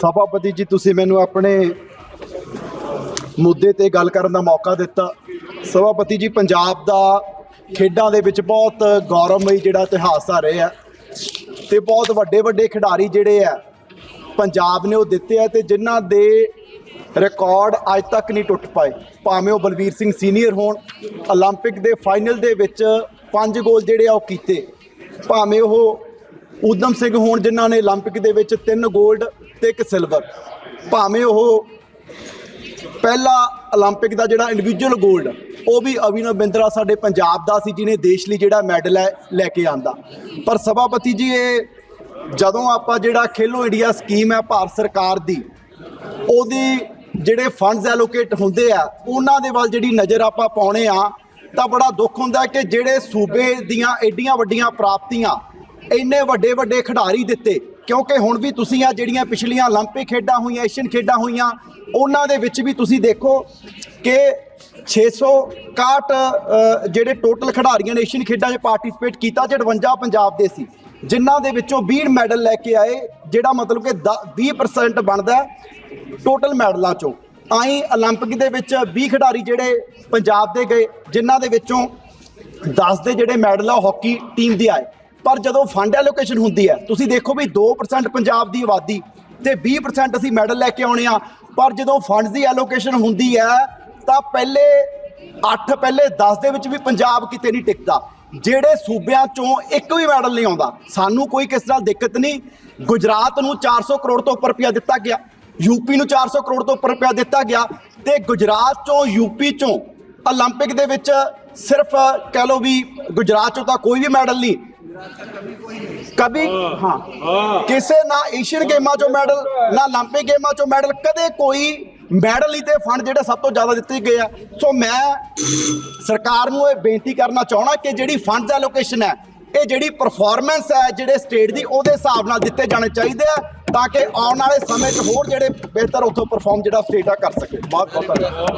ਸਭਾਪਤੀ ਜੀ, ਤੁਸੀਂ ਮੈਨੂੰ ਆਪਣੇ ਮੁੱਦੇ ਤੇ ਗੱਲ ਕਰਨ ਦਾ ਮੌਕਾ ਦਿੱਤਾ। ਸਭਾਪਤੀ ਜੀ, ਪੰਜਾਬ ਦਾ ਖੇਡਾਂ ਦੇ ਵਿੱਚ ਬਹੁਤ ਗੌਰਵਮਈ ਜਿਹੜਾ ਇਤਿਹਾਸ ਆ ਰਿਹਾ ਤੇ ਬਹੁਤ ਵੱਡੇ ਵੱਡੇ ਖਿਡਾਰੀ ਜਿਹੜੇ ਆ, ਪੰਜਾਬ ਨੇ ਉਹ ਦਿੱਤੇ ਆ ਤੇ ਜਿਨ੍ਹਾਂ ਦੇ ਰਿਕਾਰਡ ਅੱਜ ਤੱਕ ਨਹੀਂ ਟੁੱਟ ਪਾਏ। ਭਾਵੇਂ ਉਹ ਬਲਬੀਰ ਸਿੰਘ ਸੀਨੀਅਰ ਹੋਣ 올림픽 ਦੇ ਫਾਈਨਲ ਦੇ ਵਿੱਚ ਪੰਜ ਗੋਲ ਜਿਹੜੇ ਆ ਉਹ ਕੀਤੇ। ਭਾਵੇਂ ਉਹ ਉਦਮ ਸਿੰਘ ਹੋਣ, ਜਿਨ੍ਹਾਂ ਨੇ 올림픽 ਦੇ ਵਿੱਚ ਤਿੰਨ ਗੋਲਡ ਤੇ ਇੱਕ ਸਿਲਵਰ ਭਾਵੇਂ ਉਹ ਪਹਿਲਾ 올림픽 ਦਾ ਜਿਹੜਾ ਇੰਡੀਵਿਜੂਅਲ 골ਡ ਉਹ ਵੀ ਅਵਿਨਵ ਬਿੰਦਰਾ ਸਾਡੇ ਪੰਜਾਬ ਦਾ ਸੀ, ਜਿਹਨੇ ਦੇਸ਼ ਲਈ ਜਿਹੜਾ ਮੈਡਲ ਹੈ ਲੈ ਕੇ ਆਂਦਾ। ਪਰ ਸਭਾਪਤੀ ਜੀ, ਇਹ ਜਦੋਂ ਆਪਾਂ ਜਿਹੜਾ ਖੇਲੋ ਇੰਡੀਆ ਸਕੀਮ ਹੈ ਭਾਰਤ ਸਰਕਾਰ ਦੀ, ਉਹਦੀ ਜਿਹੜੇ ਫੰਡਸ ਐਲੋਕੇਟ ਹੁੰਦੇ ਆ, ਉਹਨਾਂ ਦੇ ਵੱਲ ਜਿਹੜੀ ਨਜ਼ਰ ਆਪਾਂ ਪਾਉਣੇ ਆ, ਤਾਂ ਬੜਾ ਦੁੱਖ ਹੁੰਦਾ ਕਿ ਜਿਹੜੇ ਸੂਬੇ ਦੀਆਂ ਐਡੀਆਂ ਵੱਡੀਆਂ ਪ੍ਰਾਪਤੀਆਂ, ਇੰਨੇ ਵੱਡੇ ਵੱਡੇ ਖਿਡਾਰੀ ਦਿੱਤੇ ਕਿਉਂਕਿ ਹੁਣ ਵੀ ਤੁਸੀਂ ਆ ਜਿਹੜੀਆਂ ਪਿਛਲੀਆਂ 올림픽 ਖੇਡਾਂ ਹੋਈਆਂ ਏਸ਼ੀਅਨ ਖੇਡਾਂ ਹੋਈਆਂ ਉਹਨਾਂ ਦੇ ਵਿੱਚ ਵੀ ਤੁਸੀਂ ਦੇਖੋ ਕਿ 661 ਅ, ਜਿਹੜੇ ਟੋਟਲ ਖਿਡਾਰੀਆਂ ਨੇ ਏਸ਼ੀਅਨ ਖੇਡਾਂ 'ਚ ਪਾਰਟਿਸਿਪੇਟ ਕੀਤਾ 58 ਪੰਜਾਬ ਦੇ ਸੀ ਜਿਨ੍ਹਾਂ ਦੇ ਵਿੱਚੋਂ 20 ਮੈਡਲ ਲੈ ਕੇ ਆਏ ਜਿਹੜਾ ਮਤਲਬ ਕਿ ਦ- 20% ਬਣਦਾ ਟੋਟਲ ਮੈਡਲਾਂ 'ਚੋਂ ਆਈ 올림픽 ਦੇ ਵਿੱਚ 20 ਖਿਡਾਰੀ ਜਿਹੜੇ ਪੰਜਾਬ ਦੇ ਗਏ ਜਿਨ੍ਹਾਂ ਦੇ ਵਿੱਚੋਂ 10 ਦੇ ਜਿਹੜੇ ਮੈਡਲ ਆ ਉਹ ਹਾਕੀ ਟੀਮ ਦੇ ਆਏ ਪਰ ਜਦੋਂ ਫੰਡ ਐਲੋਕੇਸ਼ਨ ਹੁੰਦੀ ਹੈ ਤੁਸੀਂ ਦੇਖੋ ਵੀ 2% ਪੰਜਾਬ ਦੀ ਆਬਾਦੀ ਤੇ 20% ਅਸੀਂ ਮੈਡਲ ਲੈ ਕੇ ਆਉਣੇ ਆ ਪਰ ਜਦੋਂ ਫੰਡਸ ਦੀ ਐਲੋਕੇਸ਼ਨ ਹੁੰਦੀ ਹੈ ਤਾਂ ਪਹਿਲੇ 8 ਪਹਿਲੇ 10 ਦੇ ਵਿੱਚ ਵੀ ਪੰਜਾਬ ਕਿਤੇ ਨਹੀਂ ਟਿਕਦਾ ਜਿਹੜੇ ਸੂਬਿਆਂ ਚੋਂ ਇੱਕ ਵੀ ਮੈਡਲ ਨਹੀਂ ਆਉਂਦਾ ਸਾਨੂੰ ਕੋਈ ਕਿਸ ਨਾਲ ਦਿੱਕਤ ਨਹੀਂ ਗੁਜਰਾਤ ਨੂੰ 400 ਕਰੋੜ ਤੋਂ ਉੱਪਰ ਰੁਪਇਆ ਦਿੱਤਾ ਗਿਆ ਯੂਪੀ ਨੂੰ 400 ਕਰੋੜ ਤੋਂ ਉੱਪਰ ਰੁਪਇਆ ਦਿੱਤਾ ਗਿਆ ਤੇ ਗੁਜਰਾਤ ਚੋਂ ਯੂਪੀ ਚੋਂ 올림픽 ਦੇ ਵਿੱਚ ਸਿਰਫ ਕਹਿ ਲਓ ਵੀ ਗੁਜਰਾਤ ਚੋਂ ਤਾਂ ਕੋਈ ਵੀ ਮੈਡਲ ਨਹੀਂ ਕਬੀ ਹਾਂ ਕਿਸੇ ਨਾ ਏਸ਼ੀਅਨ ਗੇਮਾਂ ਚੋਂ ਮੈਡਲ ਨਾ 올림픽 ਗੇਮਾਂ ਚੋਂ ਮੈਡਲ ਕਦੇ ਕੋਈ ਮੈਡਲ ਹੀ ਤੇ ਫੰਡ ਜਿਹੜੇ ਸਭ ਤੋਂ ਜ਼ਿਆਦਾ ਦਿੱਤੇ ਗਏ ਆ। ਸੋ ਮੈਂ ਸਰਕਾਰ ਨੂੰ ਇਹ ਬੇਨਤੀ ਕਰਨਾ ਚਾਹਣਾ ਕਿ ਜਿਹੜੀ ਫੰਡ ਦਾ ਲੋਕੇਸ਼ਨ ਹੈ ਇਹ ਜਿਹੜੀ ਪਰਫਾਰਮੈਂਸ ਹੈ ਜਿਹੜੇ ਸਟੇਟ ਦੀ ਉਹਦੇ ਹਿਸਾਬ ਨਾਲ ਦਿੱਤੇ ਜਾਣੇ ਚਾਹੀਦੇ ਆ ਤਾਂ ਕਿ ਆਉਣ ਵਾਲੇ ਸਮੇਂ 'ਚ ਹੋਰ ਜਿਹੜੇ ਬਿਹਤਰ ਉੱਥੋਂ ਪਰਫਾਰਮ ਜਿਹੜਾ ਸਟੇਟ ਆ ਕਰ ਸਕੇ। ਬਹੁਤ ਬਹੁਤ ਧੰਨਵਾਦ।